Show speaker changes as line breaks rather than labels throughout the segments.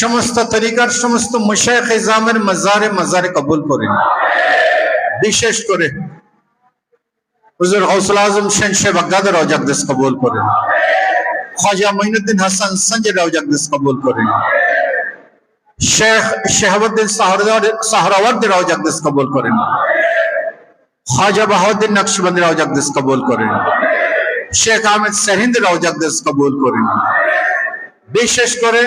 সমস্ত তরিকার, সমস্ত মুশাইখ ইজামের মাজারে মাজারে কবুল করেন বিশেষ করে হুজুর গৌসুল আজম সেন শেখ আগাদের রওজাকদেশ কবুল করেন। খ্বাজা মঈনুদ্দিন হাসান সঞ্জয় রওজাকদেশ কবুল করেন। শেখ শেহাবুদ্দিন সাহরাওয়ার্দি রওজাকদেশ কবুল করেন। খ্বাজা বাহাউদ্দিন নকশবন্দি রওজাকদেশ কবুল করেন। শেখ আহমেদ সেহিন্দ রওজাকদেশ কবুল করেন। বিশেষ করে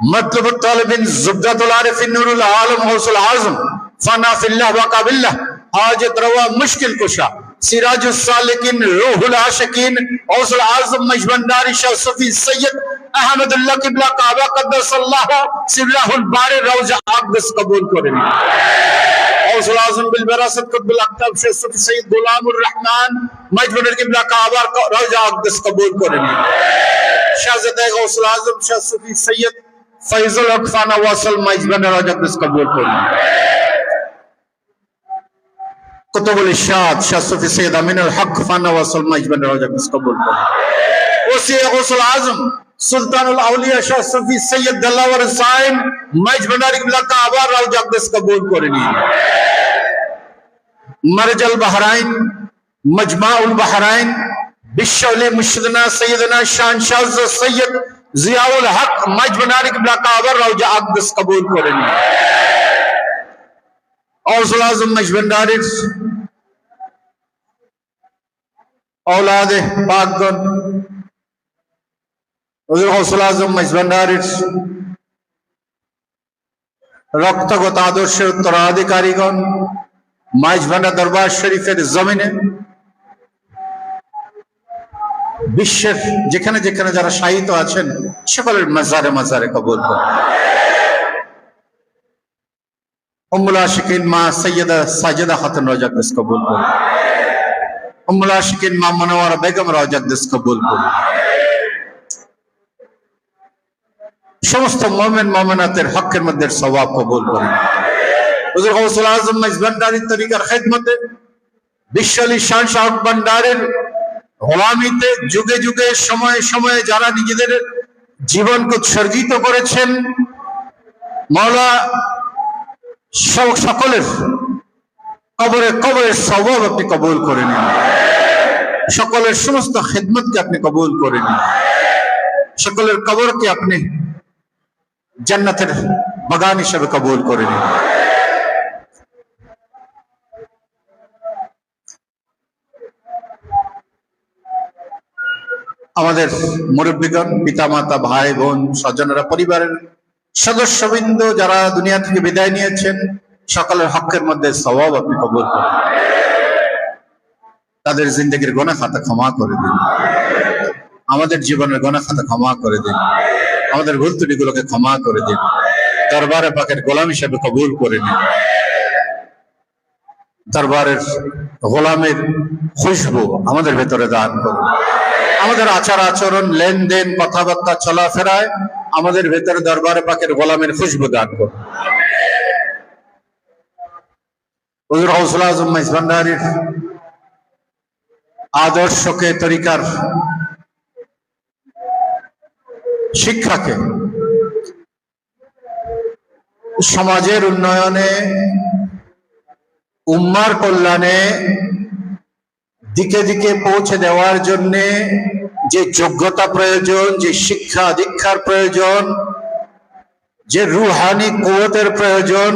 মতলব তালিবিন জুবদাতুল আরিফিন নুরুল আলম হৌসুল আজম ফানা ফিল্লাহ ওয়াকাবিল্লাহ হাজত রওয়া মুশকিল কুশা। সিরাজুস সালিকিন, রুহুল আশিকিন হৌসুল আজম মজবন্দারি শাহ সফি সৈয়দ আহমদুল্লাহ কিবলা, কাবা কদ্দাসাল্লাহ সিররাহুল বারে, রওজা আকদস কবুল করেন। হৌসুল আজম বিল বিরাসত কুতুবুল আকতাব শাহ সফি সৈয়দ গোলামুর রহমান মজবন্দারি কিবলা কাবা রওজা আকদস কবুল করেন। শাহজাদা গৌসুল فیضل خانہ وصل مجمن رجب اس قبول کرنا قطب الاشاد شاہ صفی سید امین الحق فانہ وصل مجمن رجب اس قبول کرنا اسی غسل عظم سلطان الاولیاء شاہ صفی سید دلاور سائن مجمن رجب کا آبار رجب اس قبول کرنا مرج البحرائن مجمع البحرائن بشول مشدنا سیدنا شان شاہ سید जियाउल हक मजबनारी किबला कावर रौजा अकदस कबूल करें औसल आज़म मजबनदारी औलाद पाक हौसल आज़म मजबनदारी रक्त गो तादर्श उत्तराधिकारीगण मजबना दरबार शरीफ ज़मीन বিশ্বের যেখানে যেখানে যারা শাহিত আছেন, সকলের মাজারে মাজারে কবুল করুন। উম্মুল মা সৈয়দা সাজেদা খাতুন রাজাকদেশ কবুল করুন। মা বেগম রাজাকদেশ কবুল করুন। সমস্ত মোমেন, মোমেনাতের হকের মধ্যে স্বভাব কবুল করুন। আজম খেদমতে বিশ্বলি শান শাহ ভান্ডারের গোলামিতে যুগে যুগে, সময়ে সময়ে যারা নিজেদের জীবনকে উৎসর্জিত করেছেন, মাওলা স- সকলের কবরে কবরের স্বভাব আপনি কবুল করে নিন। সকলের সমস্ত খেদমতকে আপনি কবুল করে নিন। সকলের কবরকে আপনি জান্নাতের বাগান হিসাবে কবুল করে নিন। আমাদের মুরব্বীগণ, পিতামাতা, ভাই, বোন, স্বজনেরা, পরিবারের সদস্যবৃন্দ যারা দুনিয়া থেকে বিদায় নিয়েছেন, সকলের হকের মধ্যে স্বভাব আপনি কবুল করুন। তাদের জিন্দগির গোনা খাতা ক্ষমা করে দিন। আমাদের জীবনের গোনা খাতা ক্ষমা করে দিন। আমাদের ভুল ত্রুটিগুলোকে ক্ষমা করে দিন। দরবারে পাকের গোলাম হিসেবে কবুল করে নিন। দরবারের গোলামের খুশবু আমাদের ভেতরে দান করুন। আমাদের আচার আচরণ, লেনদেন, কথাবার্তা, চলাফেরায় আমাদের ভেতরে দরবারে পাকের গোলামের খুশবু দান করুন। আদর্শকে, তরিকার শিক্ষাকে সমাজের উন্নয়নে, উম্মার কল্যাণে দিকে দিকে পৌঁছে দেওয়ার জন্য যে যোগ্যতা প্রয়োজন, যে শিক্ষা দীক্ষার প্রয়োজন, যে রুহানি কুয়তের প্রয়োজন,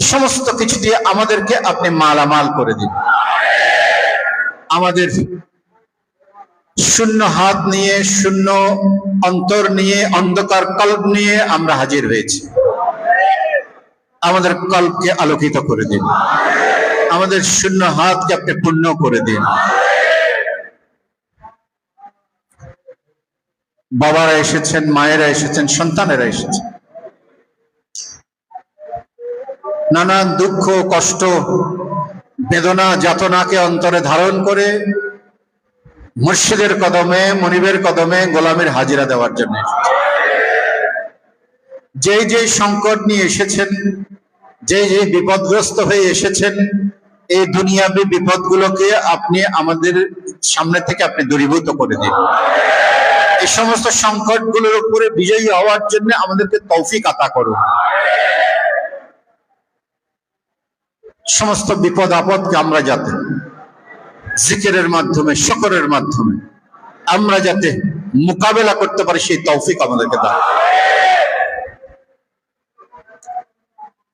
সমস্ত কিছু দিয়ে আমাদেরকে আপনি মালামাল করে দিন। আমাদের শূন্য হাত নিয়ে, শূন্য অন্তর নিয়ে, অন্ধকার কল্প নিয়ে আমরা হাজির হয়েছি। আমাদের কল্পকে আলোকিত করে দিন। আমাদের শূন্য হাতকে আপনি পূর্ণ করে দিন বাবারা এসেছেন, মায়েরা এসেছেন, সন্তানেরা এসেছেন নানান দুঃখ, কষ্ট, বেদনা, যাতনাকে অন্তরে ধারণ করে মুর্শিদের কদমে, মনিবের কদমে গোলামের হাজিরা দেওয়ার জন্য। যেই যেই সংকট নিয়ে এসেছেন যে যে বিপদগ্রস্ত হয়ে এসেছেন এই দুনিয়াবী বিপদগুলোকে আপনি আমাদের সামনে থেকে আপনি দূরীভূত করে দিন। এই সমস্ত সংকটগুলোর উপরে বিজয়ী হওয়ার জন্য আমাদেরকে তৌফিক আতা করুন। সমস্ত বিপদ আপদকে আমরা যাতে জিকিরের মাধ্যমে, শকরের মাধ্যমে আমরা যাতে মোকাবেলা করতে পারি, সেই তৌফিক আমাদেরকে দান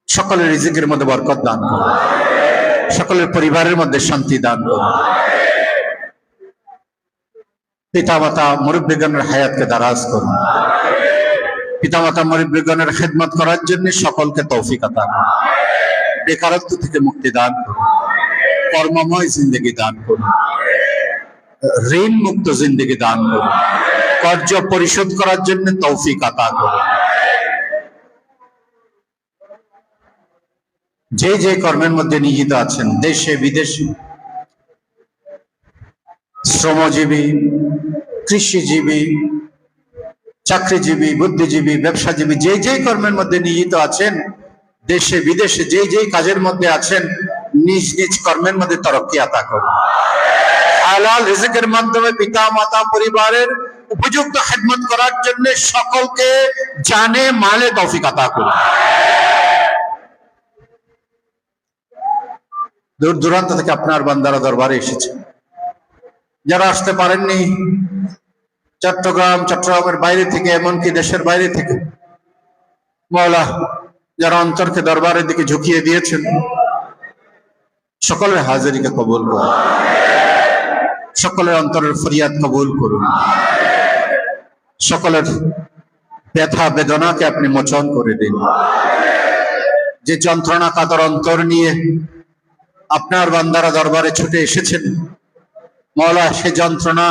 সকলের রিজিকের মধ্যে বরকত দান করুন। সকলের পরিবারের মধ্যে শান্তি দান করুন। পিতা মাতা মুরব্বীগণের হায়াতকে দারাজ করুন। পিতা মাতা মুরব্বীগণের খেদমত করার জন্য সকলকে তৌফিক আতা করুন। বেকারত্ব থেকে মুক্তি দান করুন। কর্মময় জিন্দগি দান করুন। ঋণ মুক্ত জিন্দগি দান করুন। কর্য পরিশোধ করার জন্য তৌফিক আতা করুন। যে যে কর্মের মধ্যে নিহিত আছেন, দেশে, বিদেশে, শ্রমজীবী, কৃষিজীবী, চাকরিজীবী, বুদ্ধিজীবী, ব্যবসাজীবী, যে যে কর্মের মধ্যে নিহিত আছেন, দেশে, বিদেশে, যে যে কাজের মধ্যে আছেন, নিজ নিজ কর্মের মধ্যে তরক্কি আতা করুন। হালাল রিজিকের মাধ্যমে পিতা, মাতা, পরিবারের উপযুক্ত খেদমত করার জন্য সকলকে জানে, মালে তৌফিক আতা করুন। দূর দূরান্ত থেকে আপনার বান্দারা দরবারে এসেছে। যারা আসতে পারেননি, চট্টগ্রাম, চট্টগ্রামের বাইরে থেকে, এমনকি দেশের বাইরে থেকে মৌলা যারা অন্তরকে দরবারের দিকে ঝুঁকিয়ে দিয়েছেন, সকলের হাজারিকে কবুল করুন। সকলের অন্তরের ফরিয়াদ কবুল করুন। সকলের ব্যথা বেদনাকে আপনি মোচন করে দিন। যে যন্ত্রণা কাতর অন্তর নিয়ে আপনার বান্দারা দরবারে ছুটে এসেছেন। মৌলা সে যন্ত্রণা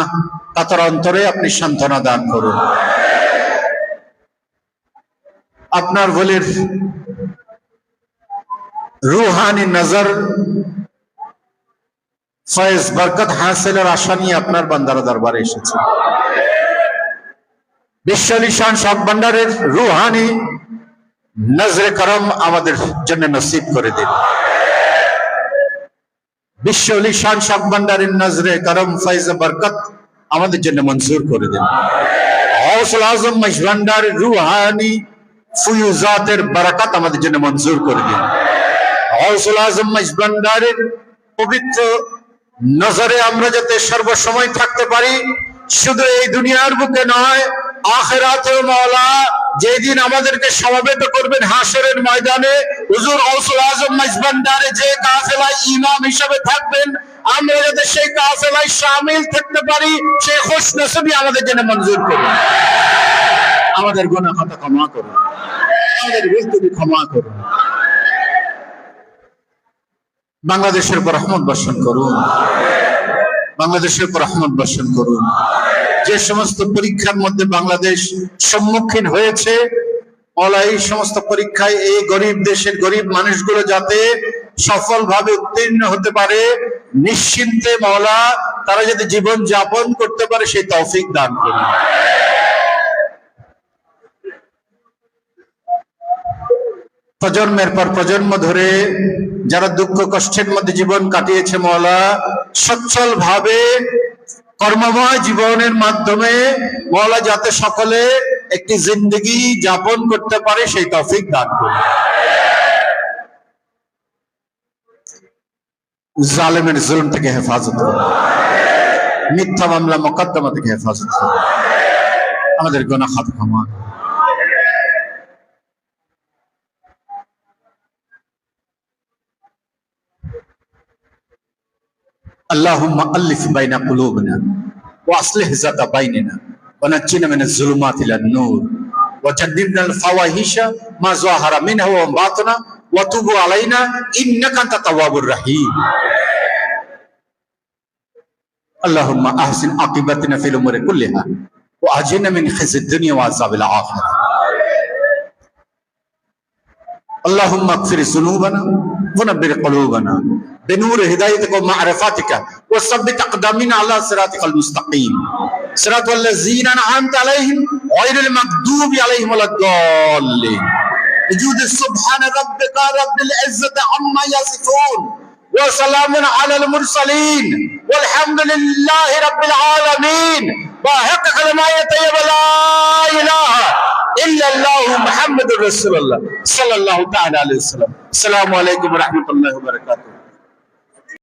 কাতর অন্তরে আপনি সান্ত্বনা দান করুন। আপনার বলির রুহানি নজর, ফয়েজ বরকত হাসিলের আশা নিয়ে আপনার বান্দারা দরবারে এসেছে। বিশ্ব নিশান সব ভান্ডারের রুহানি নজরে করম আমাদের জন্য নসিব করে দিন। বিশ্ব লিশান শাক ভান্ডারের নজরে করম ফৈজ বরকত আমাদের জন্য মঞ্জুর করে দিন। হৌসল আজম ভান্ডারের রুহানি ফুয়ুজাতের বারাকাত আমাদের জন্য মঞ্জুর করে দিন। হৌসল আজম ভান্ডারের পবিত্র নজরে আমরা যাতে সর্বসময় থাকতে পারি, শুধু এই দুনিয়ার বুকে নয় মাওলা, যেদিন আমাদেরকে করবেন হাসরের ময়দানে, হুজুর আজম যে কাফেলায় ইমাম থাকবেন, আমরা যাতে সেই কাফেলায় শামিল থাকতে পারি, সেই খুশ নসবি আমাদের জন্য মঞ্জুর করুন। আমাদের গুনাহ খাতা ক্ষমা করুন। আমাদের ক্ষমা করুন। বাংলাদেশের উপর রহমত বর্ষণ করুন। বাংলাদেশের উপর রহমত বর্ষণ করুন। যে সমস্ত পরীক্ষার মধ্যে বাংলাদেশ সম্মুখীন হয়েছে এই সমস্ত পরীক্ষায় এই গরিব দেশের গরিব মানুষগুলো যাতে সফলভাবে উত্তীর্ণ হতে পারে, নিশ্চিন্তে মৌলা তারা যাতে জীবন যাপন করতে পারে, সেই তৌফিক দান করুন। প্রজন্মের পর প্রজন্ম ধরে যারা দুঃখ কষ্টের মধ্যে জীবন কাটিয়েছে মৌলা সচ্ছল ভাবে কর্মময় জীবনের মাধ্যমে মহলা যাতে সকলে একটি জিন্দগি যাপন করতে পারে, সেই তফিক দান করে জালেমের জুলম থেকে হেফাজত করুন। মিথ্যা মামলা মোকদ্দমা থেকে হেফাজত করুন। আমাদের গোনা খাত ক্ষমা اللهم ألف بين قلوبنا وأصلح ذات بيننا ونجنا من الظلمات إلى النور. وجنبنا الفواحش ما ظهر منها وما بطن وتوب علينا إنك أنت التواب الرحيم. اللهم أحسن عاقبتنا في الأمور كلها وأجرنا من خزي الدنيا وعذاب الآخرة. اللهم اغفر ذنوبنا ونبر قلوبنا بنور هدايتك ومعرفتك وثبت أقدامنا على صراطك المستقيم. صراط الذين أنعمت عليهم غير المغضوب عليهم ولا الضالين. وجود سبحان ربك رب العزة عما يصفون وسلام على المرسلين والحمد لله رب العالمين. وحق كلمة طيبة لا إله إلا الله محمد رسول الله صلى الله تعالى عليه وسلم السلام